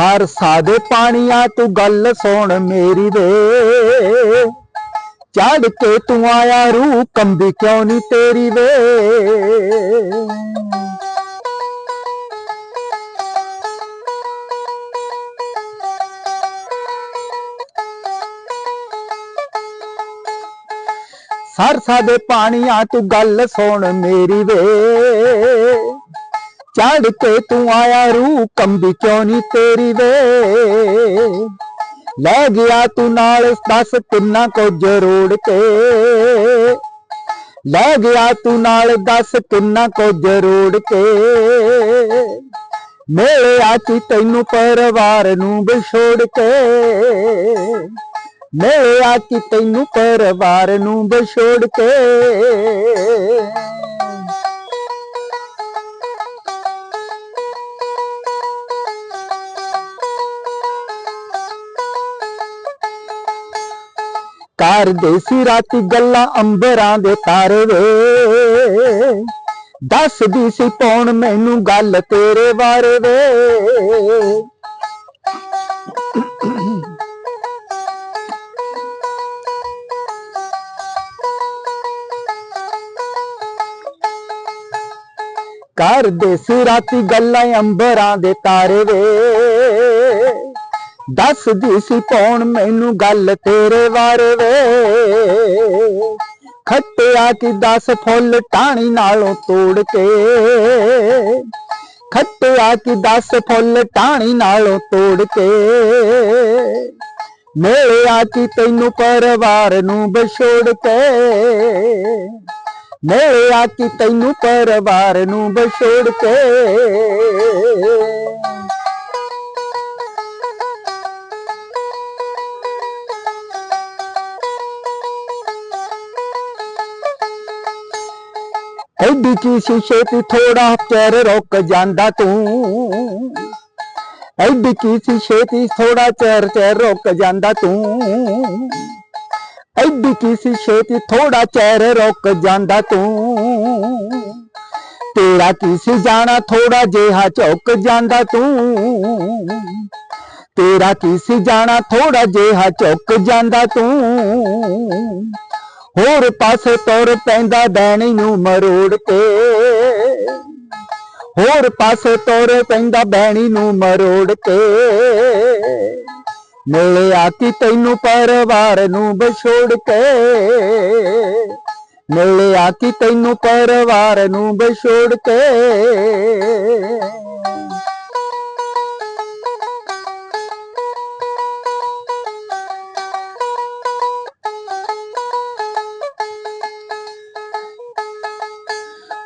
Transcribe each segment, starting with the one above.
ਹਰ ਸਾਦੇ ਪਾਣੀਆਂ ਤੂੰ ਗੱਲ ਸੁਣ ਮੇਰੀ ਵੇ। ਚੜ ਕੇ ਤੂੰ ਆਇਆ ਰੂ ਕੰਬੀ ਕਿਉਂ ਨਹੀਂ ਤੇਰੀ ਵੇ? ਸਰਸਾ ਦੇ ਪਾਣੀਆਂ ਤੂੰ ਗੱਲ ਸੁਣ ਮੇਰੀ ਵੇ। ਚੜ ਕੇ ਤੂੰ ਆਇਆ ਰੂ ਕੰਬੀ ਕਿਉਂ ਨਹੀਂ ਤੇਰੀ ਵੇ? ਲੈ ਗਿਆ ਤੂੰ ਨਾਲ, ਦੱਸ ਕਿੰਨਾ ਕੁਝ ਰੋੜ ਕੇ ਲੈ ਗਿਆ ਤੂੰ ਨਾਲ, ਦੱਸ ਕਿੰਨਾ ਕੁਝ ਰੋੜ ਕੇ ਮਿਲਿਆ ਕੀ ਤੈਨੂੰ ਪਰਿਵਾਰ ਨੂੰ ਵਿਛੋੜ ਕੇ। ਮਿਲਿਆ ਕਿ ਤੈਨੂੰ ਪਰਿਵਾਰ ਨੂੰ ਵਿਛੋੜ ਕੇ। ਕਰਦੇ ਸੀ ਰਾਤੀ ਗੱਲਾਂ ਅੰਬਰਾਂ ਦੇ ਤਾਰੇ ਵੇ। ਦੱਸਦੀ ਸੀ ਪੌਣ ਮੈਨੂੰ ਗੱਲ ਤੇਰੇ ਬਾਰੇ ਵੇ। ਕਰਦੇ ਸੀ ਰਾਤੀ ਗੱਲਾਂ ਅੰਬਰਾਂ ਦੇ ਤਾਰੇ ਵੇ। ਦੱਸਦੀ ਸੀ ਕੌਣ ਮੈਨੂੰ ਗੱਲ ਤੇਰੇ ਬਾਰੇ ਵੇ? ਖੱਟਿਆ ਕਿ ਦਸ ਫੁੱਲ ਟਾਣੀ ਨਾਲੋਂ ਤੋੜ ਕੇ? ਖੱਟਿਆ ਕਿ ਦਸ ਫੁੱਲ ਟਾਣੀ ਨਾਲੋਂ ਤੋੜ ਕੇ? ਮਿਲਿਆ ਕਿ ਤੈਨੂੰ ਪਰਿਵਾਰ ਨੂੰ ਵਿਛੋੜ ਕੇ? ਮਿਲਿਆ ਕਿ ਤੈਨੂੰ ਪਰਿਵਾਰ ਨੂੰ ਵਿਛੋੜ ਕੇ? ਐਡੀ ਕੀ ਸੀ ਛੇਤੀ ਥੋੜਾ ਚਿਰ ਰੁਕ ਜਾਂਦਾ ਤੂੰ। ਐਡੀ ਕੀ ਸੀ ਛੇਤੀ ਥੋੜਾ ਚਿਰ ਚਿਰ ਰੁਕ ਜਾਂਦਾ ਤੂੰ। ਐਡੀ ਕੀ ਸੀ ਛੇਤੀ ਥੋੜਾ ਚਿਰ ਰੁਕ ਜਾਂਦਾ ਤੂੰ। ਤੇਰਾ ਕੀ ਸੀ ਜਾਣਾ ਥੋੜਾ ਜਿਹਾ ਝੁਕ ਜਾਂਦਾ ਤੂੰ। ਤੇਰਾ ਕੀ ਸੀ ਜਾਣਾ ਥੋੜਾ ਜਿਹਾ ਝੁਕ ਜਾਂਦਾ ਤੂੰ। ਹੋਰ ਪਾਸੇ ਤੁਰ ਪੈਂਦਾ ਬੈਣੀ ਨੂੰ ਮਰੋੜ ਕੇ। ਹੋਰ ਪਾਸੇ ਤੁਰ ਪੈਂਦਾ ਬੈਣੀ ਨੂੰ ਮਰੋੜ ਕੇ। ਮਿਲਿਆ ਕਿ ਤੈਨੂੰ ਪਰਿਵਾਰ ਨੂੰ ਵਿਛੋੜ ਕੇ? ਮਿਲਿਆ ਕਿ ਤੈਨੂੰ ਪਰਿਵਾਰ ਨੂੰ ਵਿਛੋੜ ਕੇ?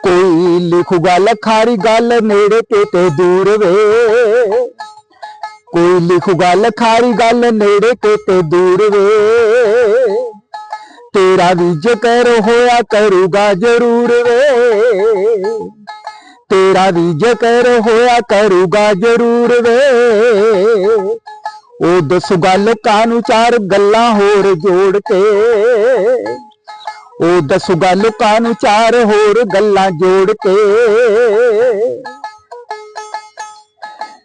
ਕੋਈ ਲਿਖੂਗਾ ਲਖਾਰੀ ਗੱਲ ਨੇੜੇ ਕਿਤੇ ਦੂਰ ਵੇ। ਕੋਈ ਲਿਖੂਗਾ ਲਖਾਰੀ ਗੱਲ ਨੇੜੇ ਕਿਤੇ ਦੂਰ ਵੇ। ਤੇਰਾ ਵੀ ਜ਼ਿਕਰ ਹੋਇਆ ਕਰੂਗਾ ਜ਼ਰੂਰ ਵੇ। ਤੇਰਾ ਵੀ ਜ਼ਿਕਰ ਹੋਇਆ ਕਰੂਗਾ ਜ਼ਰੂਰ ਵੇ। ਉਹ ਦਸੂਗਾ ਗੱਲ ਨੂੰ ਚਾਰ ਗੱਲਾਂ ਹੋਰ ਜੋੜ ਕੇ। ਉਹ ਦੱਸੂਗਾ ਲੋਕਾਂ ਨੂੰ ਚਾਰ ਹੋਰ ਗੱਲਾਂ ਜੋੜ ਕੇ।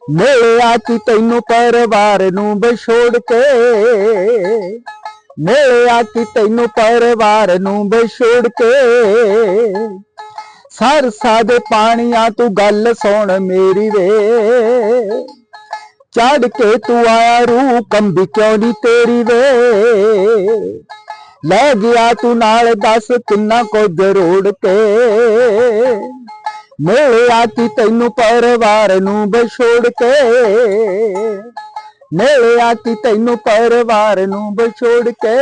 ਮਿਲਿਆ ਕਿ ਤੈਨੂੰ ਪਰਿਵਾਰ ਨੂੰ ਵਿਛੋੜ ਕੇ। ਮਿਲਿਆ ਕਿ ਤੈਨੂੰ ਪਰਿਵਾਰ ਨੂੰ ਵਿਛੋੜ ਕੇ। ਸਰਸਾ ਦੇ ਪਾਣੀਆਂ ਤੂੰ ਗੱਲ ਸੁਣ ਮੇਰੀ ਵੇ। ਚੜ ਕੇ ਤੂੰ ਆਇਆ ਰੂ ਕੰਬੀ ਕਿਉਂ ਨਹੀਂ ਤੇਰੀ ਵੇ? ਲੈ ਗਿਆ ਤੂੰ ਨਾਲ ਦੱਸ ਕਿੰਨਾ ਕੁਝ ਜ਼ਰੋੜ ਕੇ। ਮਿਲਿਆ ਕਿ ਤੈਨੂੰ ਪਰਿਵਾਰ ਨੂੰ ਵਿਛੋੜ ਕੇ। ਮਿਲਿਆ ਕਿ ਤੈਨੂੰ ਪਰਿਵਾਰ ਨੂੰ ਵਿਛੋੜ ਕੇ।